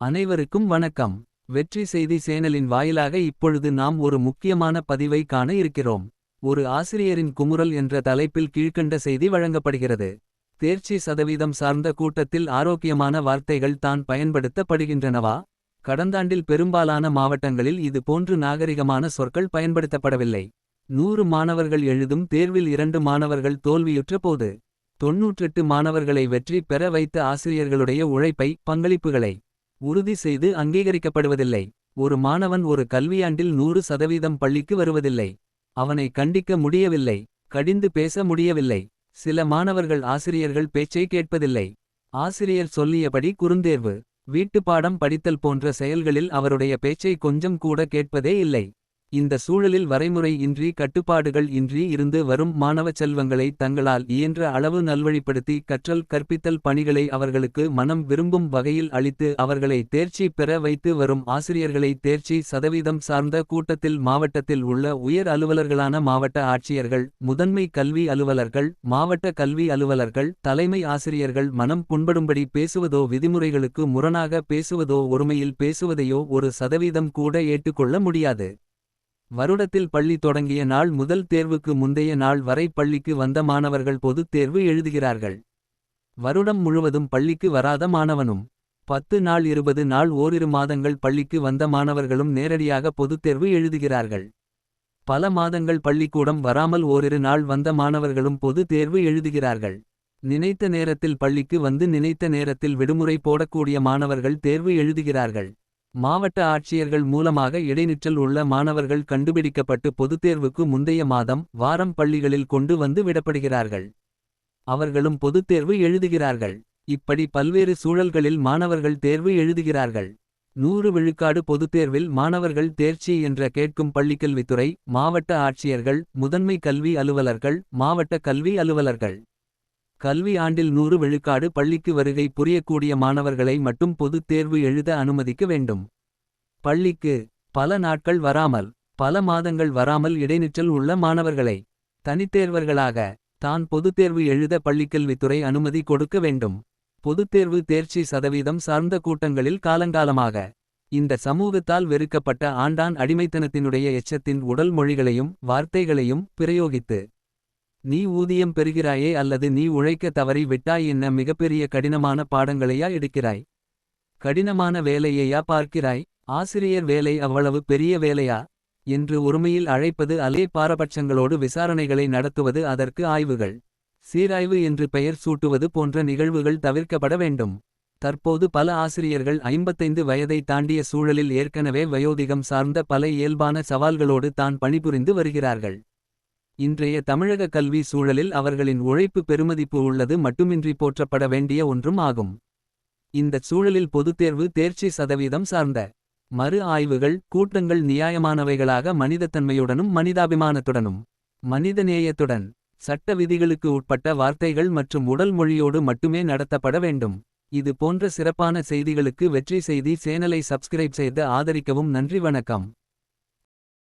அனைவருக்கும் வணக்கம். வெற்றி செய்தி சேனலின் வாயிலாக இப்பொழுது நாம் ஒரு முக்கியமான பதிவை காண இருக்கிறோம். ஒரு ஆசிரியரின் குமுறல் என்ற தலைப்பில் கீழ்க்கண்ட செய்தி வழங்கப்படுகிறது. தேர்ச்சி சதவீதம் சார்ந்த கூட்டத்தில் ஆரோக்கியமான வார்த்தைகள் தான் பயன்படுத்தப்படுகின்றனவா? கடந்தாண்டில் பெரும்பாலான மாவட்டங்களில் இது போன்று நாகரிகமான சொற்கள் பயன்படுத்தப்படவில்லை. நூறு மாணவர்கள் எழுதும் தேர்வில் இரண்டு மாணவர்கள் தோல்வியுற்ற போது தொன்னூற்றெட்டு மாணவர்களை வெற்றி பெற வைத்த ஆசிரியர்களுடைய உழைப்பை பங்களிப்புகளை உறுதி செய்து அங்கீகரிக்கப்படுவதில்லை. ஒரு மாணவன் ஒரு கல்வியாண்டில் நூறு சதவீதம் பள்ளிக்கு வருவதில்லை. அவனை கண்டிக்க முடியவில்லை. கடிந்து பேச முடியவில்லை. சில மாணவர்கள் ஆசிரியர்கள் பேச்சை கேட்பதில்லை. ஆசிரியர் சொல்லியபடி குறுந்தேர்வு வீட்டுப்பாடம் படித்தல் போன்ற செயல்களில் அவருடைய பேச்சை கொஞ்சம் கூட கேட்பதே இல்லை. இந்த சூழலில் வரைமுறை இன்றி கட்டுப்பாடுகள் இன்றி இருந்து வரும் மாணவச் செல்வங்களை தங்களால் இயன்ற அளவு நல்வழிப்படுத்தி கற்றல் கற்பித்தல் பணிகளை அவர்களுக்கு மனம் விரும்பும் வகையில் அளித்து அவர்களை தேர்ச்சி பெற வைத்து வரும் ஆசிரியர்களை தேர்ச்சி சதவீதம் சார்ந்த கூட்டத்தில் மாவட்டத்தில் உள்ள உயர் அலுவலர்களான மாவட்ட ஆட்சியர்கள் முதன்மை கல்வி அலுவலர்கள் மாவட்ட கல்வி அலுவலர்கள் தலைமை ஆசிரியர்கள் மனம் புண்படும்படி பேசுவதோ விதிமுறைகளுக்கு முரணாக பேசுவதோ ஒருமையில் பேசுவதையோ ஒரு சதவீதம் கூட ஏற்றுக்கொள்ள முடியாது. வருடத்தில் பள்ளி தொடங்கிய நாள் முதல் தேர்வுக்கு முந்தைய நாள் வரை பள்ளிக்கு வந்த மாணவர்கள் பொதுத் தேர்வு எழுதுகிறார்கள். வருடம் முழுவதும் பள்ளிக்கு வராத மாணவனும் பத்து நாள் இருபது நாள் ஓரிரு மாதங்கள் பள்ளிக்கு வந்த மாணவர்களும் நேரடியாக பொதுத் தேர்வு எழுதுகிறார்கள். பல மாதங்கள் பள்ளிக்கூடம் வராமல் ஓரிரு நாள் வந்த மாணவர்களும் பொது தேர்வு எழுதுகிறார்கள். நினைத்த நேரத்தில் பள்ளிக்கு வந்து நினைத்த நேரத்தில் விடுமுறை போடக்கூடிய மாணவர்கள் தேர்வு எழுதுகிறார்கள். மாவட்ட ஆட்சியர்கள் மூலமாக இடைநிற்றல் உள்ள மாணவர்கள் கண்டுபிடிக்கப்பட்டு பொதுத்தேர்வுக்கு முந்தைய மாதம் வாரம் பள்ளிகளில் கொண்டு வந்து விடப்படுகிறார்கள். அவர்களும் பொதுத்தேர்வு எழுதுகிறார்கள். இப்படி பல்வேறு சூழல்களில் மாணவர்கள் தேர்வு எழுதுகிறார்கள். நூறு விழுக்காடு பொதுத்தேர்வில் மாணவர்கள் தேர்ச்சி என்ற கேட்கும் பள்ளிக்கல்வித்துறை மாவட்ட ஆட்சியர்கள் முதன்மை கல்வி அலுவலர்கள் மாவட்ட கல்வி அலுவலர்கள். கல்வி ஆண்டில் நூறு விழுக்காடு பள்ளிக்கு வருகை புரியக்கூடிய மாணவர்களை மட்டும் பொதுத் தேர்வு எழுத அனுமதிக்க வேண்டும். பள்ளிக்கு பல நாட்கள் வராமல் பல மாதங்கள் வராமல் இடைநிற்றல் உள்ள மாணவர்களை தனித்தேர்வர்களாக தான் பொதுத் தேர்வு எழுத பள்ளிக்கல்வித்துறை அனுமதி கொடுக்க வேண்டும். பொதுத் தேர்வு தேர்ச்சி சதவீதம் சார்ந்த கூட்டங்களில் காலங்காலமாக இந்த சமூகத்தால் வெறுக்கப்பட்ட ஆண்டான் அடிமைத்தனத்தினுடைய எச்சத்தின் உடல் மொழிகளையும் வார்த்தைகளையும் பிரயோகித்து நீ ஊதியம் பெறுகிறாயே அல்லது நீ உழைக்க தவறி விட்டாய் என்ன மிகப்பெரிய கடினமான பாடங்களையா எடுக்கிறாய்? கடினமான வேலையையா பார்க்கிறாய்? ஆசிரியர் வேலை அவ்வளவு பெரிய வேலையா? என்று உரிமையில் அழைப்பது அலே பாரபட்சங்களோடு விசாரணைகளை நடத்துவது அதற்கு ஆய்வுகள். சீராய்வு என்று பெயர் சூட்டுவது போன்ற நிகழ்வுகள் தவிர்க்கப்பட வேண்டும். தற்போது பல ஆசிரியர்கள் ஐம்பத்தைந்து வயதை தாண்டிய சூழலில் ஏற்கனவே வயோதிகம் சார்ந்த பல இயல்பான சவால்களோடு தான் பணிபுரிந்து வருகிறார்கள். இன்றைய தமிழக கல்வி சூழலில் அவர்களின் உழைப்பு பெருமதிப்பு உள்ளது மட்டுமின்றி போற்றப்பட வேண்டிய ஒன்றும் ஆகும். இந்தச் சூழலில் பொதுத்தேர்வு தேர்ச்சி சதவீதம் சார்ந்த மறு ஆய்வுகள் கூட்டங்கள் நியாயமானவைகளாக மனிதத்தன்மையுடனும் மனிதாபிமானத்துடனும் மனிதநேயத்துடன் சட்ட விதிகளுக்கு உட்பட்ட வார்த்தைகள் மற்றும் உடல் மொழியோடு மட்டுமே நடத்தப்பட வேண்டும். இது போன்ற சிறப்பான செய்திகளுக்கு வெற்றி செய்தி சேனலை சப்ஸ்கிரைப் செய்து ஆதரிக்கவும் நன்றி வணக்கம்.